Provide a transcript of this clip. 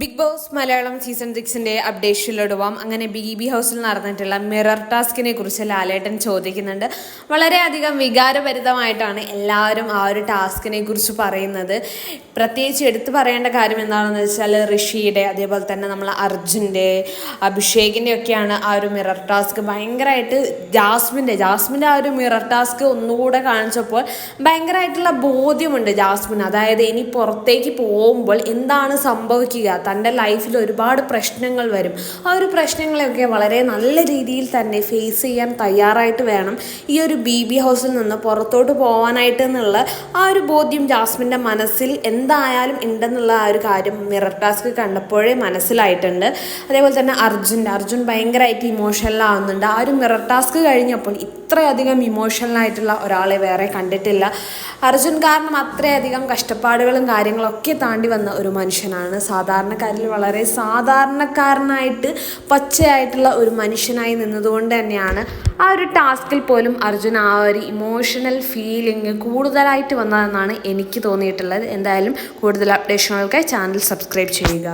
Big boss Malayalam season സിക്സിന്റെ അപ്ഡേഷനിലിടുവാം അങ്ങനെ ബി ബി ഹൗസിൽ നടന്നിട്ടുള്ള മിറർ ടാസ്കിനെ കുറിച്ച് ലാലേട്ടൻ ചോദിക്കുന്നുണ്ട്. വളരെയധികം വികാരഭരിതമായിട്ടാണ് എല്ലാവരും ആ ഒരു ടാസ്കിനെ കുറിച്ച് പറയുന്നത്. പ്രത്യേകിച്ച് എടുത്തു പറയേണ്ട കാര്യം എന്താണെന്ന് വെച്ചാൽ ഋഷിയുടെ അതേപോലെ തന്നെ നമ്മൾ അർജുന്റെ അഭിഷേകിന്റെ ഒക്കെയാണ് ആ ഒരു മിറർ ടാസ്ക് ഭയങ്കരമായിട്ട് ജാസ്മിന്റെ ജാസ്മിന്റെ ആ ഒരു മിറർ ടാസ്ക് ഒന്നുകൂടെ കാണിച്ചപ്പോൾ ഭയങ്കരമായിട്ടുള്ള ബോധ്യമുണ്ട് ജാസ്മിൻ അതായത് ഇനി പുറത്തേക്ക് പോകുമ്പോൾ എന്താണ് സംഭവിക്കുക? തന്റെ ലൈഫിൽ ഒരുപാട് പ്രശ്നങ്ങൾ വരും. ആ ഒരു പ്രശ്നങ്ങളെയൊക്കെ വളരെ നല്ല രീതിയിൽ തന്നെ ഫേസ് ചെയ്യാൻ തയ്യാറായിട്ട് വേണം. ഈ ഒരു ബി ബി ഹൗസിൽ നിന്ന് പുറത്തോട്ട് പോകാനായിട്ട് എന്നുള്ള ആ ഒരു ബോധ്യം ജാസ്മിന്റെ മനസ്സിൽ എന്തായാലും ഉണ്ടെന്നുള്ള ആ ഒരു കാര്യം മിറർ ടാസ്ക് കണ്ടപ്പോഴേ മനസ്സിലായിട്ടുണ്ട്. അതേപോലെ തന്നെ അർജുൻ അർജുൻ ഭയങ്കരമായിട്ട് ഇമോഷണലാവുന്നുണ്ട് ആ ഒരു മിറർ ടാസ്ക് കഴിഞ്ഞപ്പോൾ ഇത്രയധികം ഇമോഷണലായിട്ടുള്ള ഒരാളെ വേറെ കണ്ടിട്ടില്ല. അർജുൻ കാരണം അത്രയധികം കഷ്ടപ്പാടുകളും കാര്യങ്ങളൊക്കെ താണ്ടി വന്ന ഒരു മനുഷ്യനാണ് സാധാരണക്കാരിൽ വളരെ സാധാരണക്കാരനായിട്ട് പച്ചയായിട്ടുള്ള ഒരു മനുഷ്യനായി നിന്നതുകൊണ്ട് തന്നെയാണ് ആ ഒരു ടാസ്കിൽ പോലും അർജുൻ ആ ഒരു ഇമോഷണൽ ഫീലിംഗ് കൂടുതലായിട്ട് വന്നതെന്നാണ് എനിക്ക് തോന്നിയിട്ടുള്ളത്. എന്തായാലും കൂടുതൽ അപ്ഡേഷനുകൾക്കായി ചാനൽ സബ്സ്ക്രൈബ് ചെയ്യുക.